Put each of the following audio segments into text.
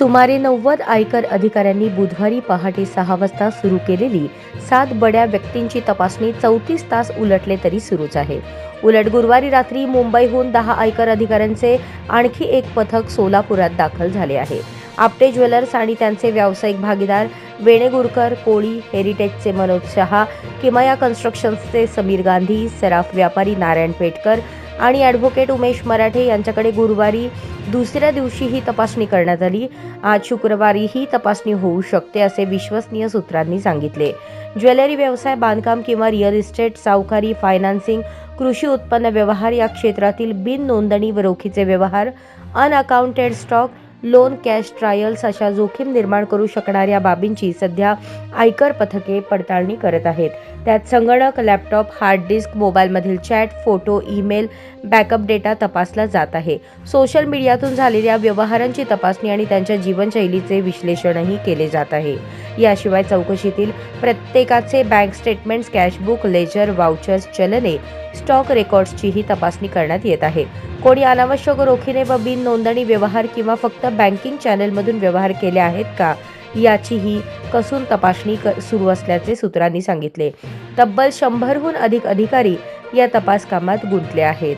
सुमारे नव्वद आयकर अधिकाऱ्यांनी बुधवारी पहाटे सहा वाजता सुरू केलेली सात बड्या व्यक्तींची तपासणी चौतीस तास उलटले तरी सुरूच आहे. उलट गुरुवारी रात्री मुंबईहून दहा आयकर अधिकाऱ्यांचे आणखी एक पथक सोलापुरात दाखल झाले आहे. आपटे ज्वेलर्स आणि त्यांचे व्यावसायिक भागीदार वेणेगुरकर कोळी हेरिटेजचे मनोज शहा किमया कन्स्ट्रक्शन्सचे समीर गांधी सराफ व्यापारी नारायण पेटकर आणि ॲडव्होकेट उमेश मराठे यांच्याकडे गुरुवारी दुसऱ्या दिवशी ही तपासणी करण्यात आली. आज शुक्रवारी ही तपासणी होऊ शकते असे विश्वसनीय सूत्रांनी सांगितले. ज्वेलरी व्यवसाय बांधकाम किंवा रिअल इस्टेट सावकारी फायनान्सिंग कृषी उत्पन्न व्यवहार या क्षेत्रातील बिन नोंदणी व रोखीचे व्यवहार unaccounted stock loan cash trials अशा जोखीम निर्माण करू शकणाऱ्या बाबींची सध्या आयकर पथके पडताळणी करत आहेत. त्यात संगणक laptop hard disk मोबाईलमधील chat photo email backup data तपासला जात आहे. सोशल मीडियातून झालेल्या व्यवहारांची तपासणी आणि त्यांच्या जीवनशैलीचे विश्लेषणही केले जात आहे. याशिवाय चौकशीतील प्रत्येकाचे bank statements cashbook ledger vouchers चलने स्टॉक रेकॉर्ड्सचीही तपासणी करण्यात येत आहे. कोणी अनावश्यक रोखीने व बिन नोंदणी व्यवहार किंवा फक्त बँकिंग चॅनेलमधून व्यवहार केले आहेत का? याचीही कसून तपासणी क- सुरू असल्याचे सूत्रांनी सांगितले. तब्बल शंभरहून अधिक अधिकारी या तपास कामात गुंतले आहेत.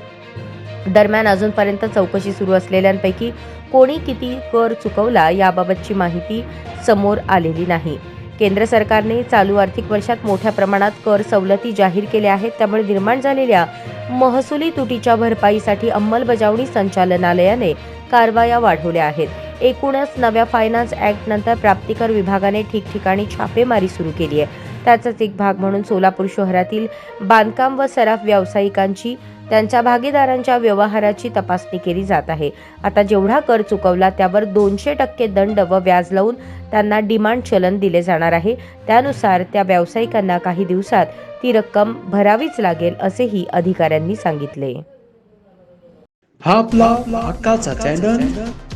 दरम्यान अजूनपर्यंत चौकशी सुरू असलेल्यांपैकी कोणी किती कर चुकवला याबाबतची माहिती समोर आलेली नाही. केंद्र सरकारने चालू आर्थिक वर्षात मोठ्या प्रमाणात कर सवलती जाहीर केल्या आहेत त्यामुळे निर्माण झालेल्या महसुली तुटीच्या भरपाईसाठी अंमलबजावणी संचालनालयाने कारवाया वाढवल्या आहेत. एकूणच नव्या फायनान्स ऍक्ट नंतर प्राप्तिकर विभागाने ठिकठिकाणी छापेमारी सुरू केली आहे. त्याचाच एक भाग म्हणून सोलापूर शहरातील बांधकाम व सराफ व्यावसायिकांची त्यांच्या भागीदारांच्या व्यवहाराची तपासणी केली जात आहे. आता जेवढा कर चुकवला त्यावर दोनशे टक्के दंड व व्याज लावून त्यांना डिमांड चलन दिले जाणार आहे. त्यानुसार त्या व्यावसायिकांना काही दिवसात ती रक्कम भरावीच लागेल असेही अधिकाऱ्यांनी सांगितले. हा आपला हक्काचा चॅनल.